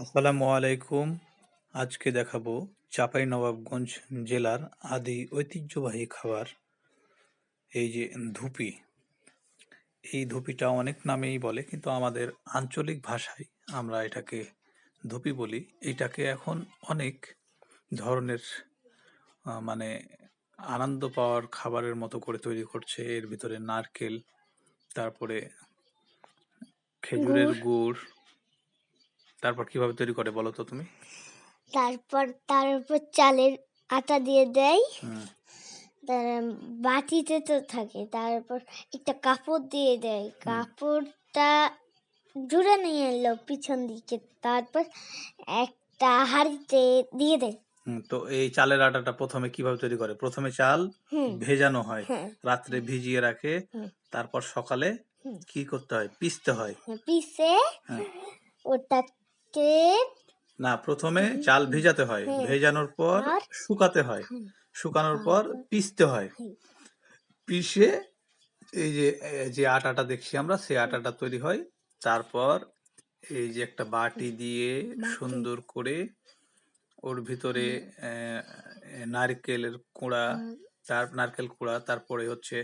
আসসালামু আলাইকুম। আজকে দেখাবো চাঁপাইনবাবগঞ্জ জেলার আদি ঐতিহ্যবাহী খাবার এই যে ধুপি। এই ধুপিটা অনেক নামেই বলে কিন্তু আমাদের আঞ্চলিক ভাষায় আমরা এটাকে ধুপি বলি। এটাকে এখন অনেক ধরনের মানে আনন্দ পাওয়ার খাবারের মতো করে তৈরি করছে। এর ভিতরে নারকেল তারপরে খেজুরের গুড় তারপর কীভাবে তৈরি করে বলো তো তুমি? তারপর তার উপর চালের আটা দিয়ে দেয়। তার বাটিতে তো থাকে তারপর একটা কাপড় দিয়ে দেয়। কাপড়টা জুড়ে নিয়ে এলো পিছন দিকে তারপর একটা হাঁড়িতে দিয়ে দেয়। তো এই চালের আটাটা প্রথমে কীভাবে তৈরি করে? প্রথমে চাল ভেজানো হয় হ্যাঁ। রাত্রে ভিজিয়ে রাখে তারপর সকালে। কি করতে হয়? পিষতে হয়। পিসে হ্যাঁ। না প্রথমে চাল ভেজাতে হয়। ভেজানোর পর শুকাতে হয়। শুকানোর পর পিষতে হয়। পিষে এই যে যে আটাটা দেখছি আমরা সেই আটাটা তৈরি হয়। তারপর এই যে একটা বাটি দিয়ে সুন্দর করে ওর ভিতরে নারকেলের কুড়া তার নারকেল কুড়া তারপরে হচ্ছে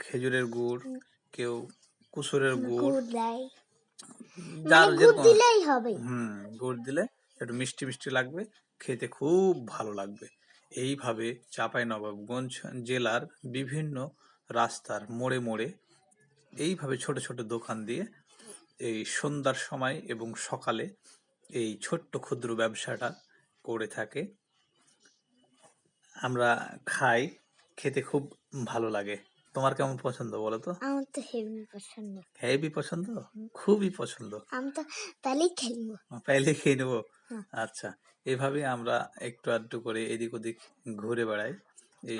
খেজুরের গুড় কেউ কুসুরের গুড় যার মানে দিলেই হবে। হুম গুড় দিলে একটু মিষ্টি মিষ্টি লাগবে খেতে খুব ভালো লাগবে। এইভাবে চাঁপাইনবাবগঞ্জ জেলার বিভিন্ন রাস্তার মোড়ে মোড়ে এইভাবে ছোট ছোট দোকান দিয়ে এই সন্ধ্যার সময় এবং সকালে এই ছোট্ট ক্ষুদ্র ব্যবসাটা করে থাকে। আমরা খাই খেতে খুব ভালো লাগে। তোমার কেমন পছন্দ বলো তো? আমার তো হেভি পছন্দ। হেবি পছন্দ? খুবই পছন্দ। আমি তো তাহলেই খেলব পাইলে খেয়ে নেব। আচ্ছা এভাবে আমরা একটু আধটু করে এদিক ওদিক ঘুরে বেড়াই।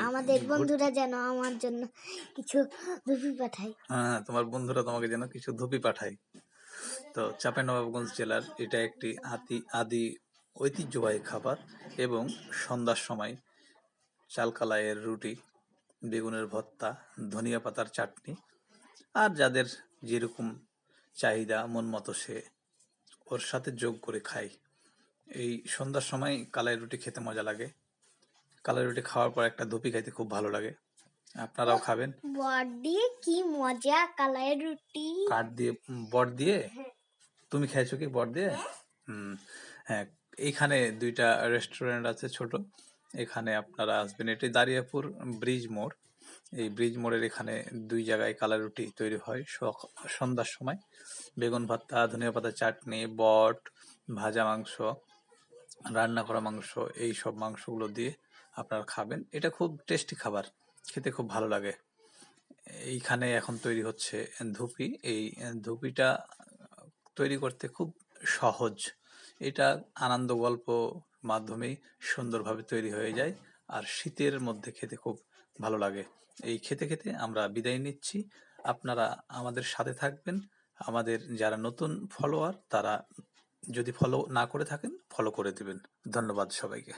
আমাদের বন্ধুরা যেন আমার জন্য কিছু রুপি পাঠায়। হ্যাঁ তোমার বন্ধুরা তোমাকে যেন কিছু ধুপি পাঠায়। তো চাঁপাইনবাবগঞ্জ জেলার এটা একটি আদি আদি ঐতিহ্যবাহী খাবার এবং সন্ধ্যার সময় চালকালাইয়ের রুটি বেগুনের ভর্তা ধনিয়া পাতার চাটনি আর যাদের যেরকম চাহিদা মন মতো সে ওর সাথে যোগ করে খায় এই সন্ধ্যার সময় কালাই রুটি খেতে মজা লাগে। কালাই রুটি খাওয়ার পর একটা ধুপি খাইতে খুব ভালো লাগে। আপনারাও খাবেন? বট দিয়ে কি মজা কালাইয়ের রুটি। কাঠ দিয়ে বট দিয়ে? তুমি খেয়েছো কি বট দিয়ে? হুম হ্যাঁ। এইখানে দুইটা রেস্টুরেন্ট আছে ছোট। এখানে আপনারা আসবেন। এটি দারিয়াপুর ব্রিজ মোড়। এই ব্রিজ মোড়ের এখানে দুই জায়গায় কালা রুটি তৈরি হয় সন্ধ্যার সময়। বেগুন ভর্তা, ধনিয়া পাতা চাটনি, বট, ভাজা মাংস, রান্না করা মাংস, এই সব মাংসগুলো দিয়ে আপনারা খাবেন। এটা খুব টেস্টি খাবার, খেতে খুব ভালো লাগে। এইখানে এখন তৈরি হচ্ছে ধুপি। এই ধুপিটা তৈরি করতে খুব সহজ। এটা আনন্দ গল্প মাধ্যমেই সুন্দরভাবে তৈরি হয়ে যায় আর শীতের মধ্যে খেতে খুব ভালো লাগে। এই খেতে খেতে আমরা বিদায় নিচ্ছি। আপনারা আমাদের সাথে থাকবেন। আমাদের যারা নতুন ফলোয়ার তারা যদি ফলো না করে থাকেন ফলো করে দেবেন। ধন্যবাদ সবাইকে।